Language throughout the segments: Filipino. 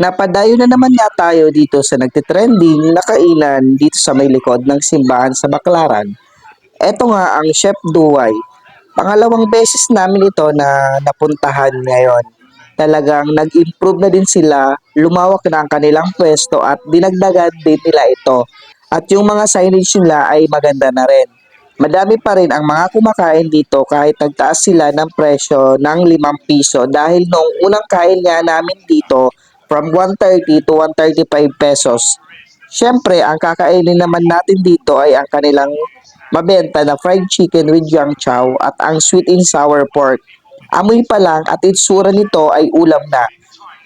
Napadayo na naman nga tayo dito sa nagtitrending na kainan dito sa may likod ng simbahan sa Baclaran. Ito nga ang Chef Duway. Pangalawang beses namin ito na napuntahan ngayon. Talagang nag-improve na din sila, lumawak na ang kanilang pwesto at dinagdagan din nila ito. At yung mga signage nila ay maganda na rin. Madami pa rin ang mga kumakain dito kahit nagtaas sila ng presyo ng 5 piso dahil nung unang kain nga namin dito from 130 to 135 pesos. Siyempre, ang kakainin naman natin dito ay ang kanilang mabenta na fried chicken with yang chow at ang sweet and sour pork. Amoy pa lang at itsura nito ay ulam na.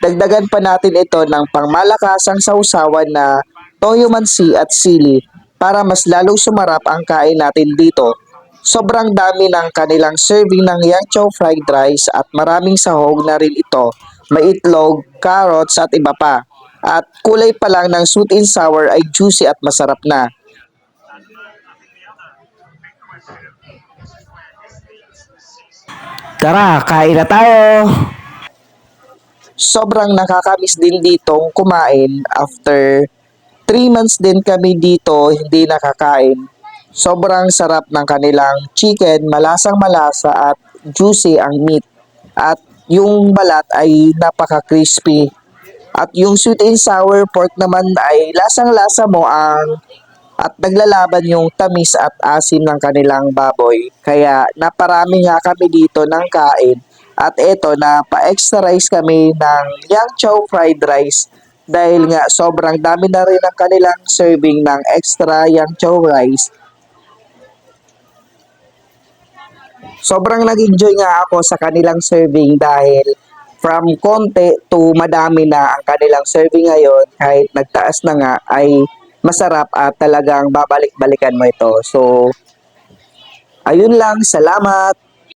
Dagdagan pa natin ito ng pangmalakasang sausawan na toyo mansi at sili para mas lalong sumarap ang kain natin dito. Sobrang dami ng kanilang serving ng yang chow fried rice at maraming sahog na rin ito. May itlog, carrots at iba pa. At kulay pa lang ng sweet and sour ay juicy at masarap na. Tara, kain na tayo! sobrang nakakamiss din ditong kumain after 3 months din kami dito hindi nakakain. Sobrang sarap ng kanilang chicken, malasang malasa at juicy ang meat. At yung balat ay napaka-crispy. At yung sweet and sour pork naman ay lasang-lasa mo ang at naglalaban yung tamis at asim ng kanilang baboy. Kaya naparami nga kami dito ng kain. At eto na pa-extra rice kami ng yang chow fried rice dahil nga sobrang dami na rin ang kanilang serving ng extra yang chow rice. Sobrang nag-enjoy nga ako sa kanilang serving dahil from konti to madami na ang kanilang serving ngayon kahit nagtaas na nga ay masarap at talagang babalik-balikan mo ito. So, ayun lang. Salamat!